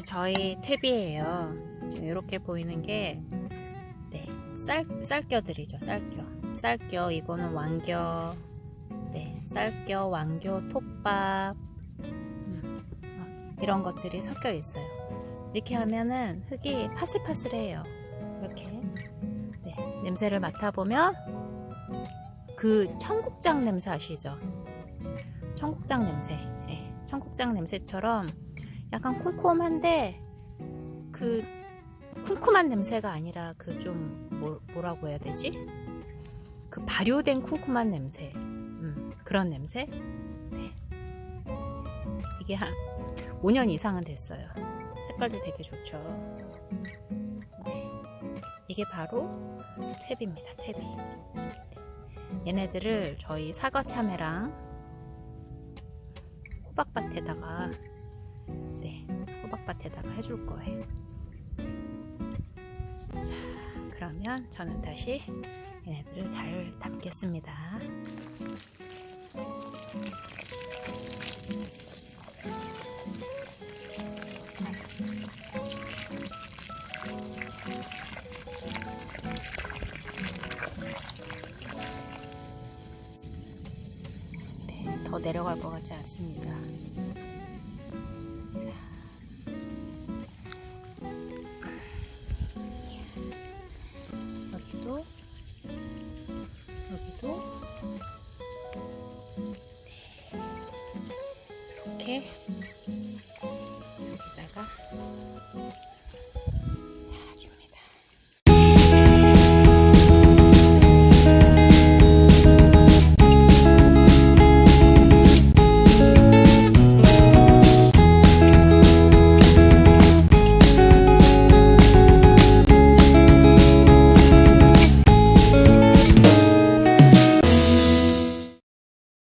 저희 퇴비예요. 지금 이렇게 보이는 게 네, 쌀 쌀겨들이죠. 쌀겨. 쌀겨 이거는 왕겨. 네, 쌀겨, 왕겨, 톱밥 음, 어, 이런 것들이 섞여 있어요. 이렇게 하면은 흙이 파슬파슬해요. 이렇게 네, 냄새를 맡아보면 그 청국장 냄새 아시죠? 청국장 냄새. 네, 청국장 냄새처럼 약간 콤콤한데 그 쿰쿰한 냄새가 아니라 그 좀 뭐 라고 해야 되지? 그 발효된 쿰쿰한 냄새. 음, 그런 냄새? 네. 이게 한 5년 이상은 됐어요. 색깔도 되게 좋죠. 네. 이게 바로 퇴비입니다. 퇴비. 네. 얘네들을 저희 사과 참외랑 호박밭에다가 해줄 거예요. 자, 그러면 저는 다시 얘네들을 잘 담겠습니다. 네, 더 내려갈 것 같지 않습니다. okay.